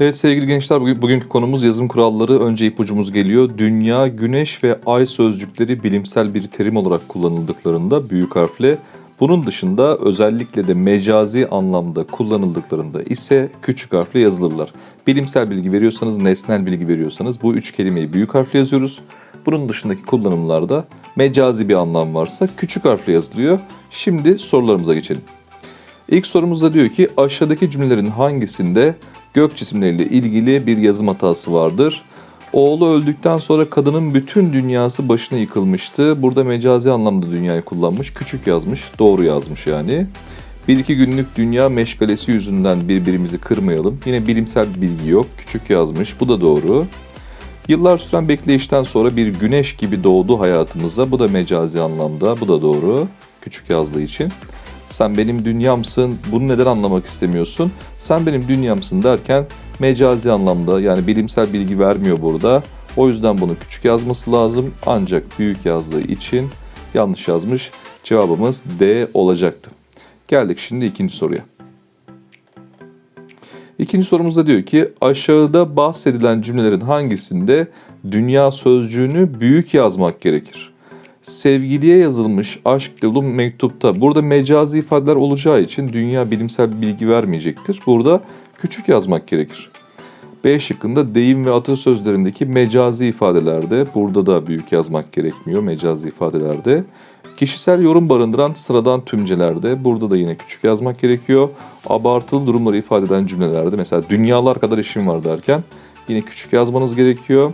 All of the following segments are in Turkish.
Evet sevgili gençler bugün, bugünkü konumuz yazım kuralları. Önce ipucumuz geliyor. Dünya, güneş ve ay sözcükleri bilimsel bir terim olarak kullanıldıklarında büyük harfle. Bunun dışında özellikle de mecazi anlamda kullanıldıklarında ise küçük harfle yazılırlar. Bilimsel bilgi veriyorsanız, nesnel bilgi veriyorsanız bu üç kelimeyi büyük harfle yazıyoruz. Bunun dışındaki kullanımlarda mecazi bir anlam varsa küçük harfle yazılıyor. Şimdi sorularımıza geçelim. İlk sorumuzda diyor ki aşağıdaki cümlelerin hangisinde gök cisimleriyle ilgili bir yazım hatası vardır? Oğlu öldükten sonra kadının bütün dünyası başına yıkılmıştı. Burada mecazi anlamda dünyayı kullanmış. Küçük yazmış, doğru yazmış yani. Bir iki günlük dünya meşgalesi yüzünden birbirimizi kırmayalım. Yine bilimsel bir bilgi yok. Küçük yazmış. Bu da doğru. Yıllar süren bekleyişten sonra bir güneş gibi doğdu hayatımıza. Bu da mecazi anlamda. Bu da doğru. Küçük yazdığı için. Sen benim dünyamsın. Bunu neden anlamak istemiyorsun? Sen benim dünyamsın derken mecazi anlamda yani bilimsel bilgi vermiyor burada. O yüzden bunu küçük yazması lazım. Ancak büyük yazdığı için yanlış yazmış. Cevabımız D olacaktı. Geldik şimdi ikinci soruya. İkinci sorumuzda diyor ki aşağıda bahsedilen cümlelerin hangisinde dünya sözcüğünü büyük yazmak gerekir? Sevgiliye yazılmış aşk dolu mektupta burada mecazi ifadeler olacağı için dünya bilimsel bilgi vermeyecektir. Burada küçük yazmak gerekir. B şıkkında deyim ve atasözlerindeki mecazi ifadelerde burada da büyük yazmak gerekmiyor mecazi ifadelerde. Kişisel yorum barındıran sıradan tümcelerde burada da yine küçük yazmak gerekiyor. Abartılı durumları ifade eden cümlelerde mesela dünyalar kadar işim var derken yine küçük yazmanız gerekiyor.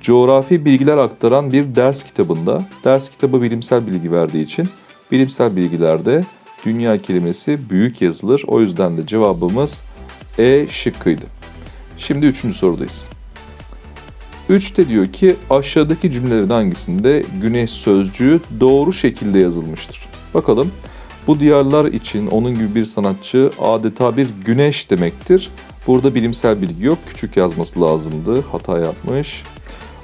Coğrafi bilgiler aktaran bir ders kitabında ders kitabı bilimsel bilgi verdiği için bilimsel bilgilerde dünya kelimesi büyük yazılır. O yüzden de cevabımız E şıkkıydı. Şimdi üçüncü sorudayız. 3'te diyor ki aşağıdaki cümlelerin hangisinde güneş sözcüğü doğru şekilde yazılmıştır? Bakalım bu diyarlar için onun gibi bir sanatçı adeta bir güneş demektir. Burada bilimsel bilgi yok. Küçük yazması lazımdı. Hata yapmış.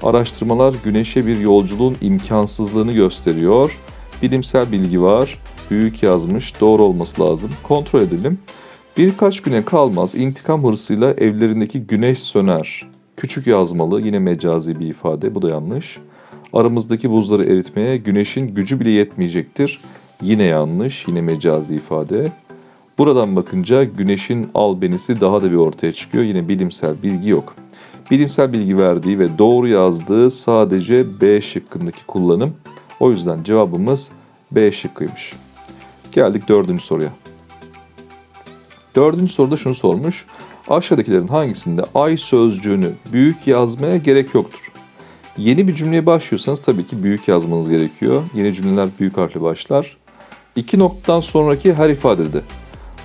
Araştırmalar güneşe bir yolculuğun imkansızlığını gösteriyor. Bilimsel bilgi var. Büyük yazmış. Doğru olması lazım. Kontrol edelim. Birkaç güne kalmaz intikam hırsıyla evlerindeki güneş söner. Küçük yazmalı yine mecazi bir ifade bu da yanlış. Aramızdaki buzları eritmeye güneşin gücü bile yetmeyecektir. Yine yanlış yine mecazi ifade. Buradan bakınca güneşin albenisi daha da bir ortaya çıkıyor. Yine bilimsel bilgi yok. Bilimsel bilgi verdiği ve doğru yazdığı sadece B şıkkındaki kullanım. O yüzden cevabımız B şıkkıymış. Geldik dördüncü soruya. Dördüncü soruda şunu sormuş. Aşağıdakilerin hangisinde ay sözcüğünü büyük yazmaya gerek yoktur? Yeni bir cümleye başlıyorsanız tabii ki büyük yazmanız gerekiyor. Yeni cümleler büyük harfle başlar. İki noktadan sonraki her ifadede.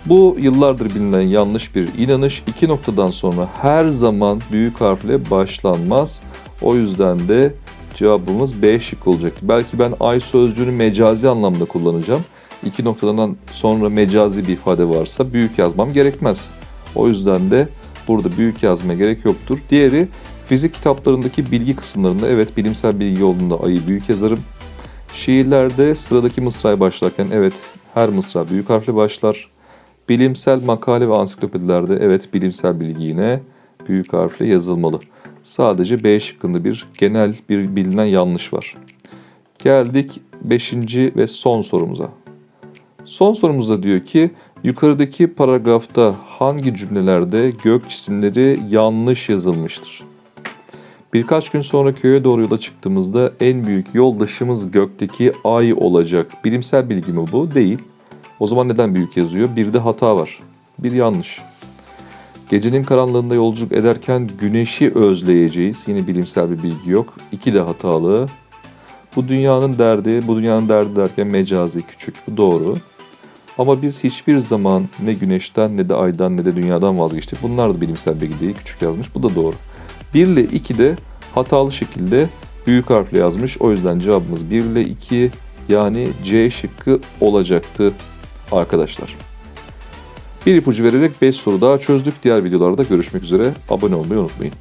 Bu yıllardır bilinen yanlış bir inanış. İki noktadan sonra her zaman büyük harfle başlanmaz. O yüzden de cevabımız B şık olacaktı. Belki ben ay sözcüğünü mecazi anlamda kullanacağım. İki noktadan sonra mecazi bir ifade varsa büyük yazmam gerekmez. O yüzden de burada büyük yazmaya gerek yoktur. Diğeri fizik kitaplarındaki bilgi kısımlarında evet bilimsel bilgi olduğunda ayı büyük yazarım. Şiirlerde sıradaki mısraya başlarken evet her mısra büyük harfle başlar. Bilimsel makale ve ansiklopedilerde evet bilimsel bilgi yine büyük harfle yazılmalı. Sadece B şıkkında bir genel bir bilinen yanlış var. Geldik 5. ve son sorumuza. Son sorumuzda diyor ki yukarıdaki paragrafta hangi cümlelerde gök cisimleri yanlış yazılmıştır? Birkaç gün sonra köye doğru yola çıktığımızda en büyük yoldaşımız gökteki ay olacak. Bilimsel bilgi mi bu? Değil. O zaman neden büyük yazıyor? Bir de hata var. Bir yanlış. Gecenin karanlığında yolculuk ederken güneşi özleyeceğiz. Yine bilimsel bir bilgi yok. İki de hatalı. Bu dünyanın derdi, bu dünyanın derdi derken mecazi, küçük. Bu doğru. Ama biz hiçbir zaman ne güneşten ne de aydan ne de dünyadan vazgeçtik. Bunlar da bilimsel bilgi değil, küçük yazmış. Bu da doğru. 1 ile 2 de hatalı şekilde büyük harfle yazmış. O yüzden cevabımız 1 ile 2 yani C şıkkı olacaktı arkadaşlar. Bir ipucu vererek 5 soru daha çözdük. Diğer videolarda görüşmek üzere. Abone olmayı unutmayın.